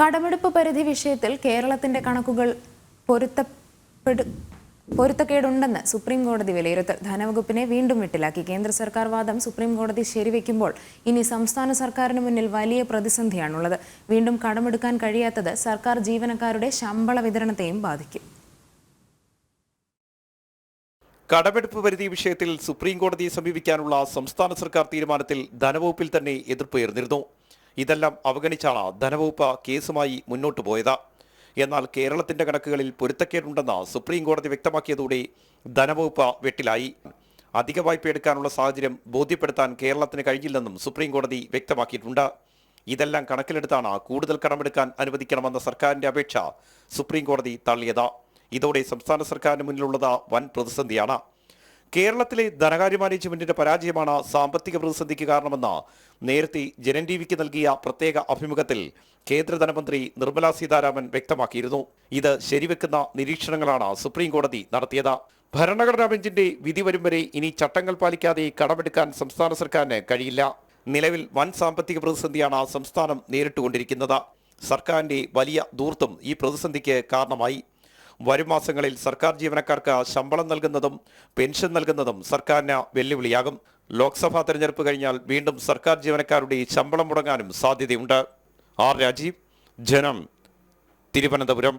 കടമെടുപ്പ് പരിധി വിഷയത്തിൽ കേരളത്തിന്റെ കണക്കുകൾ പൊരുത്തപ്പെടു പൊരുത്തക്കേടുണ്ടെന്ന് സുപ്രീം കോടതി വിലയിരുത്തൽ. ധനവകുപ്പിനെ വീണ്ടും വിട്ടിലാക്കി. കേന്ദ്ര സർക്കാർ വാദം സുപ്രീം കോടതി ശരിവെക്കുമ്പോൾ ഇനി സംസ്ഥാന സർക്കാരിന് മുന്നിൽ വലിയ പ്രതിസന്ധിയാണുള്ളത്. വീണ്ടും കടമെടുക്കാൻ കഴിയാത്തത് സർക്കാർ ജീവനക്കാരുടെ ശമ്പള വിതരണത്തെയും ബാധിക്കും. കടമെടുപ്പ് പരിധി വിഷയത്തിൽ സുപ്രീം കോടതിയെ സമീപിക്കാനുള്ള സംസ്ഥാന സർക്കാർ തീരുമാനത്തിൽ ധനവകുപ്പിൽ തന്നെ എതിർപ്പ് ഉയർന്നിരുന്നു. ഇതെല്ലാം അവഗണിച്ചാണ് ധനവകുപ്പ് കേസുമായി മുന്നോട്ടു പോയത്. എന്നാൽ കേരളത്തിന്റെ കണക്കുകളിൽ പൊരുത്തക്കേടുണ്ടെന്ന് സുപ്രീം കോടതി വ്യക്തമാക്കിയതോടെ ധനവകുപ്പ് വെട്ടിലായി. അധിക വായ്പ എടുക്കാനുള്ള സാഹചര്യം ബോധ്യപ്പെടുത്താൻ കേരളത്തിന് കഴിഞ്ഞില്ലെന്നും സുപ്രീം കോടതി വ്യക്തമാക്കിയിട്ടുണ്ട്. ഇതെല്ലാം കണക്കിലെടുത്താണ് കൂടുതൽ കടമെടുക്കാൻ അനുവദിക്കണമെന്ന സർക്കാരിന്റെ അപേക്ഷ സുപ്രീം കോടതി തള്ളിയത്. ഇതോടെ സംസ്ഥാന സർക്കാരിന് മുന്നിലുള്ളത് വൻ പ്രതിസന്ധിയാണ്. കേരളത്തിലെ ധനകാര്യ മാനേജ്മെന്റിന്റെ പരാജയമാണ് സാമ്പത്തിക പ്രതിസന്ധിക്ക് കാരണമെന്ന് നേരത്തെ ജനൻ ടിവിക്ക് നൽകിയ പ്രത്യേക അഭിമുഖത്തിൽ കേന്ദ്ര ധനമന്ത്രി നിർമ്മല സീതാരാമൻ വ്യക്തമാക്കിയിരുന്നു. ഇത് ശരിവെക്കുന്ന നിരീക്ഷണങ്ങളാണ് സുപ്രീം കോടതി നടത്തിയത്. ഭരണഘടനാ ബെഞ്ചിന്റെ വിധി വരും വരെ ഇനി ചട്ടങ്ങൾ പാലിക്കാതെ കടമെടുക്കാൻ സംസ്ഥാന സർക്കാരിന് കഴിയില്ല. നിലവിൽ വൻ സാമ്പത്തിക പ്രതിസന്ധിയാണ് സംസ്ഥാനം നേരിട്ടുകൊണ്ടിരിക്കുന്നത്. സർക്കാരിന്റെ വലിയ ദൂർത്തും ഈ പ്രതിസന്ധിക്ക് കാരണമായി. വരും മാസങ്ങളിൽ സർക്കാർ ജീവനക്കാർക്ക് ശമ്പളം നൽകുന്നതും പെൻഷൻ നൽകുന്നതും സർക്കാരിന് വെല്ലുവിളിയാകും. ലോക്സഭാ തെരഞ്ഞെടുപ്പ് കഴിഞ്ഞാൽ വീണ്ടും സർക്കാർ ജീവനക്കാരുടെ ശമ്പളം മുടങ്ങാനും സാധ്യതയുണ്ട്. ആർ രാജീവ് ജനം തിരുവനന്തപുരം.